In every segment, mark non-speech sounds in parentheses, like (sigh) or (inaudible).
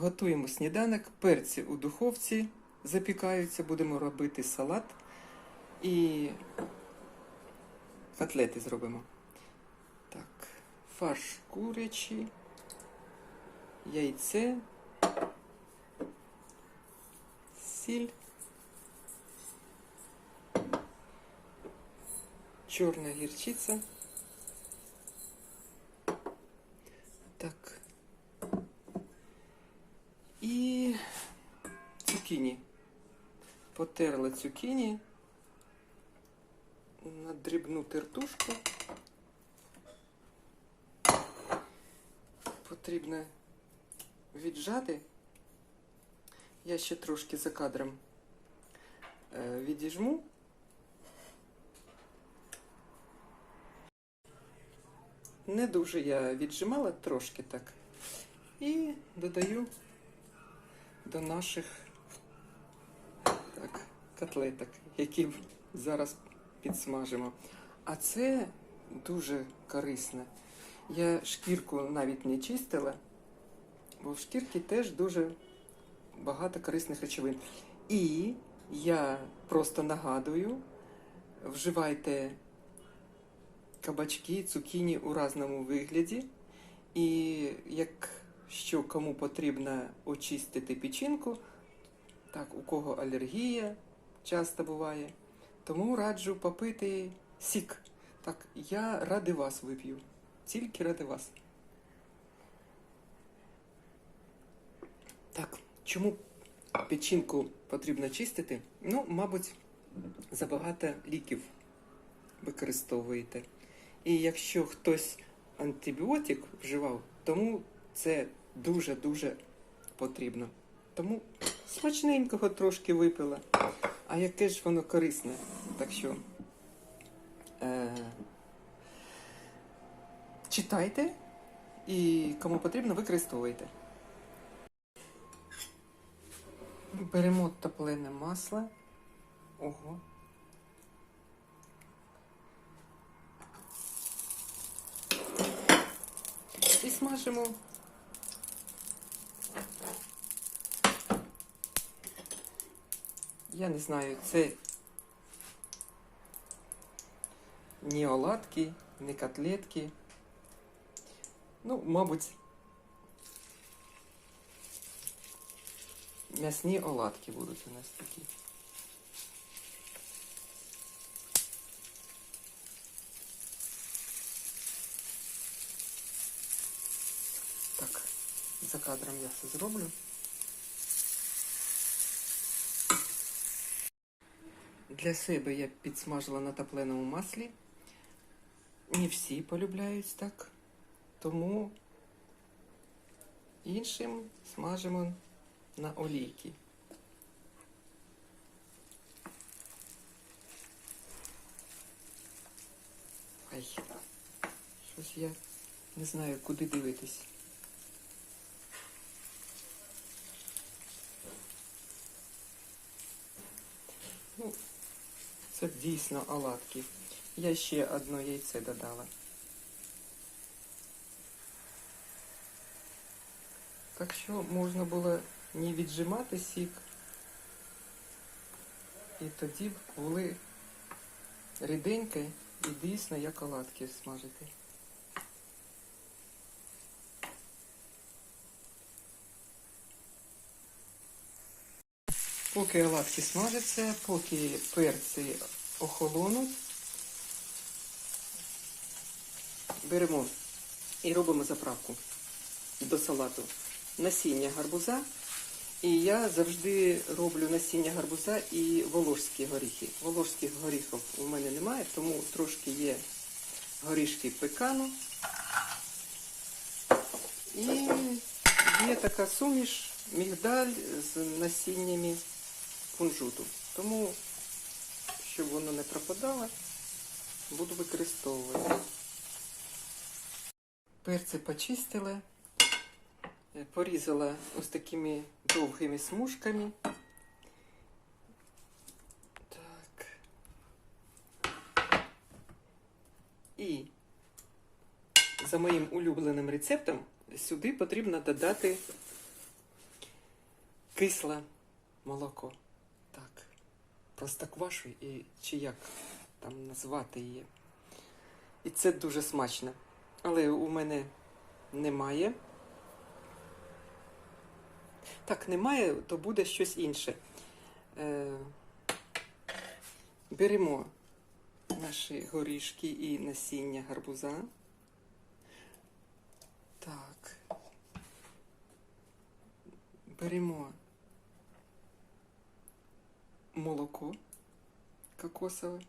Готуємо сніданок, перці у духовці запікаються, будемо робити салат і котлети зробимо. Так, фарш курячий, яйце, сіль, чорна гірчиця. Так. І цукіні. Потерла цукіні на дрібну тертушку. Потрібно віджати. Я ще трошки за кадром е, відіжму. Не дуже я віджимала, трошки так. І додаю до наших так, котлеток, які зараз підсмажимо. А це дуже корисно. Я шкірку навіть не чистила, бо в шкірці теж дуже багато корисних речовин. І я просто нагадую, вживайте кабачки, цукіні у разному вигляді. І якщо кому потрібно очистити печінку, так, у кого алергія часто буває, тому раджу попити сік. Так, я ради вас вип'ю. Тільки ради вас. Так, чому печінку потрібно чистити? Ну, мабуть, забагато ліків використовуєте. І якщо хтось антибіотик вживав, тому це дуже-дуже потрібно. Тому смачненького трошки випила. А яке ж воно корисне. Так що е, читайте і кому потрібно, використовуйте. Беремо топлене масло. Ого. І смажимо. Я не знаю, це ні оладки, ні котлетки. Ну, мабуть, м'ясні оладки будуть у нас такі. Так, за кадром я все зроблю. Для себе я підсмажила на топленому маслі. Не всі полюбляють так, тому іншим смажимо на олійки. Ай, щось я не знаю, куди дивитись. Ну, це дійсно оладки. Я ще одне яйце додала. Так що можна було не віджимати сік. І тоді б були ріденькі і дійсно як оладки смажити. Поки оладки смажаться, поки перці охолонуть, беремо і робимо заправку до салату. Насіння гарбуза. І я завжди роблю насіння гарбуза і волошські горіхи. Волошських горіхів у мене немає, тому трошки є горішки пекану. І є така суміш мігдаль з насіннями кунжуту. Тому, щоб воно не пропадало, буду використовувати. Перці почистила, е, порізала ось такими довгими смужками. Так. І за моїм улюбленим рецептом сюди потрібно додати кисле молоко. Так. Простоквашу і чи як там назвати її. І це дуже смачно. Але у мене немає. Так, немає, то буде щось інше. Е, беремо наші горішки і насіння гарбуза. Так. Беремо молоко кокосове.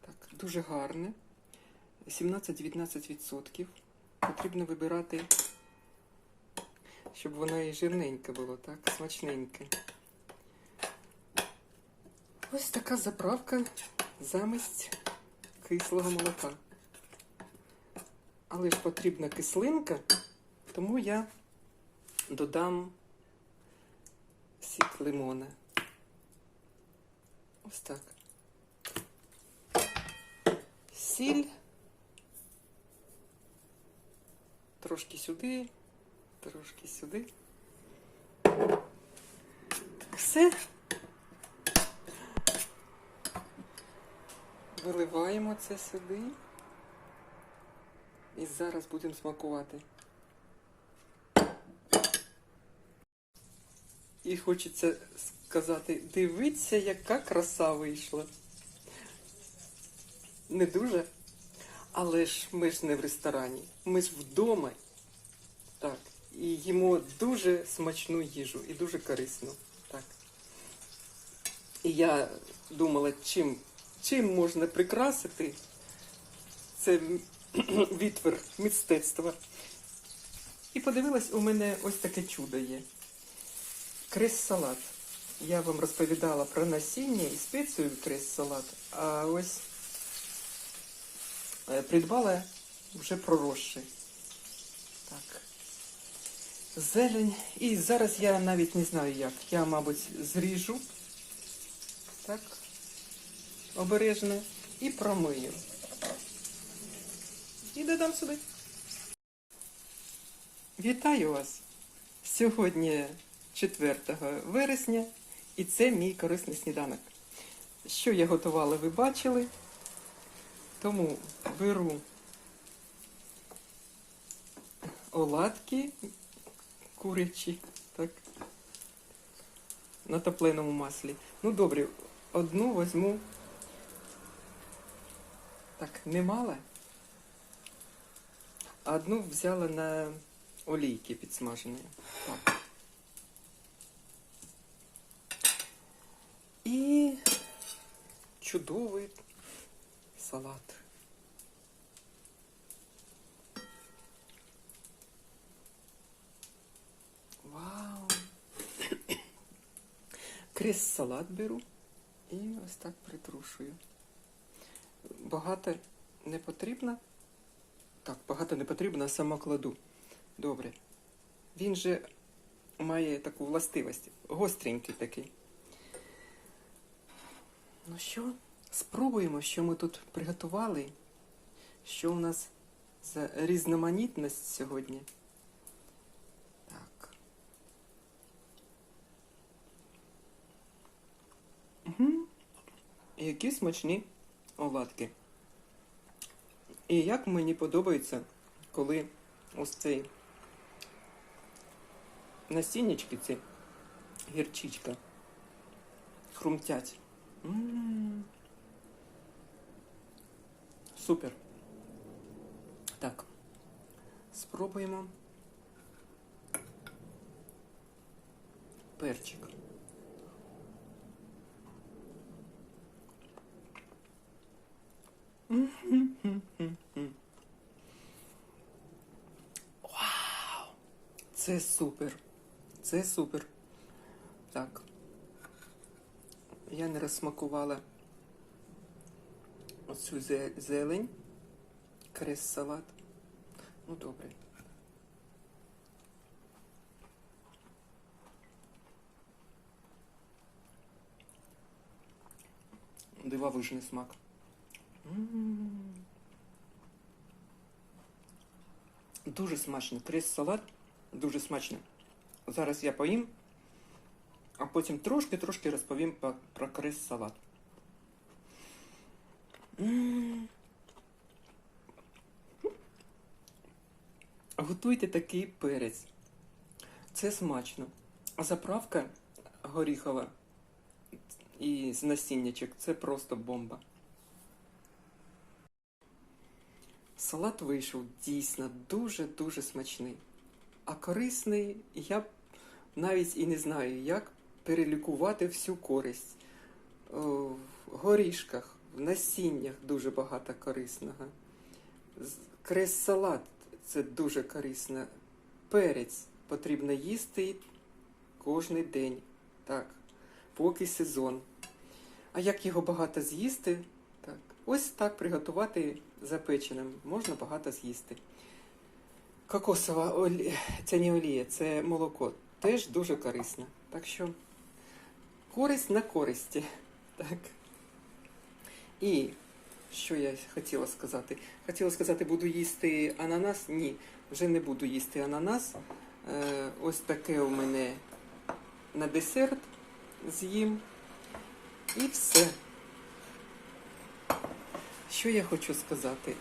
Так, дуже гарне. 17-19%. Потрібно вибирати, щоб воно і жирненьке було, так, смачненьке. Ось така заправка замість кислого молока. Але ж потрібна кислинка, тому я додам сік лимона. Ось так. Сіль. Трошки сюди, трошки сюди. Все. Виливаємо це сюди. І зараз будемо смакувати. І хочеться сказати, дивіться, яка краса вийшла. Не дуже. Але ж ми ж не в ресторані, ми ж вдома. Так. І їмо дуже смачну їжу і дуже корисну. Так. І я думала, чим, чим можна прикрасити це (clears throat) відтвір мистецтва. І подивилась, у мене ось таке чудо є. Крес-салат. Я вам розповідала про насіння і спецію крес-салат, а ось е, придбала вже проросший. Так. Зелень. І зараз я навіть не знаю як. Я, мабуть, зріжу. Так. Обережно. І промию. І додам сюди. Вітаю вас! Сьогодні 4 вересня, і це мій корисний сніданок. Що я готувала, ви бачили. Тому беру оладки курячі, так, на топленому маслі. Ну, добре, одну возьму. Так, немало. А одну взяла на олійки підсмажені. Так. І чудовий салат. Вау! Крес салат беру і ось так притрушую. Багато не потрібно. Так, багато не потрібно, а сама кладу. Добре. Він же має таку властивість. Гостренький такий. Ну що, спробуємо, що ми тут приготували. Що у нас за різноманітність сьогодні. Так. Угу. Які смачні оладки. І як мені подобається, коли ось цей насіннячки, ці гірчичка, хрумтять. Супер. Так. Спробуємо. Перчик. Вау! Це супер. Це супер. Так. Я не розсмакувала оцю зелень. Крес салат. Ну, добре. Дивовижний смак. Дуже смачно. Крес салат дуже смачно. зараз я поїм, а потім трошки-трошки розповім про, про крис салат. Готуйте такий перець. Це смачно. Заправка горіхова і з насіннячок це просто бомба. Салат вийшов дійсно дуже-дуже смачний. А корисний я навіть і не знаю, як перелікувати всю користь. В горішках, в насіннях дуже багато корисного. Крес-салат це дуже корисно. Перець потрібно їсти кожен день. Так, поки сезон. А як його багато з'їсти? Так, ось так приготувати запеченим. Можна багато з'їсти. Кокосова олія, це не олія, це молоко. Теж дуже корисно. Так що користь на користі. (laughs) Так. І що я хотіла сказати? Хотіла сказати, буду їсти ананас? Ні, вже не буду їсти ананас. Е, ось таке у мене на десерт з'їм. І все. Що я хочу сказати?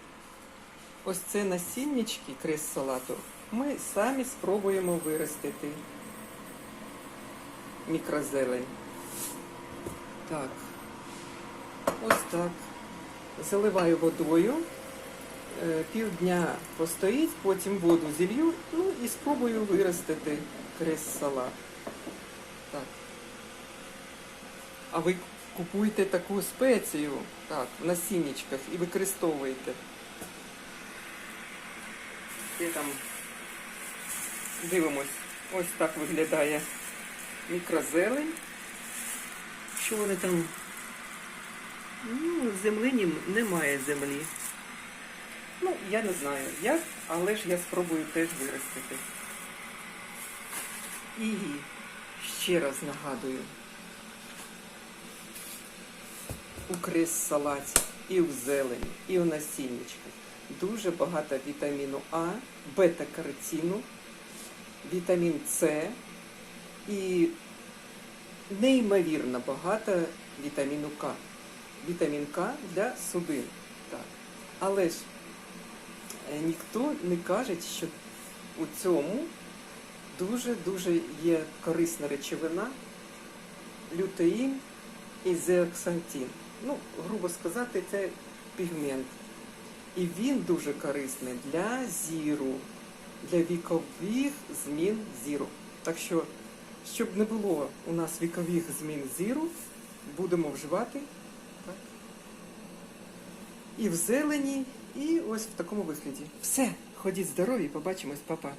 Ось це насіннячки крес салату ми самі спробуємо виростити мікрозелень. Так. Ось так. Заливаю водою. Е, Півдня постоїть, потім воду зілью, ну і спробую виростити крес салат. Так. А ви купуєте таку спецію так, в насіннячках і використовуєте. І там дивимось, ось так виглядає мікрозелень. Що вони там? Ну, землі немає землі. Ну, я не знаю як, але ж я спробую теж виростити. І ще раз нагадую, у крис салаті, і в зелені, і у насіннячках дуже багато вітаміну А, бета-каротину, вітамін С і неймовірно багато вітаміну К. Вітамін К для судин. Так. Але ж е, ніхто не каже, що у цьому дуже-дуже є корисна речовина, лютеїн і зеоксантин. Ну, грубо сказати, це пігмент. І він дуже корисний для зіру, для вікових змін зіру. Так що, щоб не було у нас вікових змін зіру, будемо вживати так. і в зелені, і ось в такому вигляді. Все, ходіть здорові, побачимось, папа.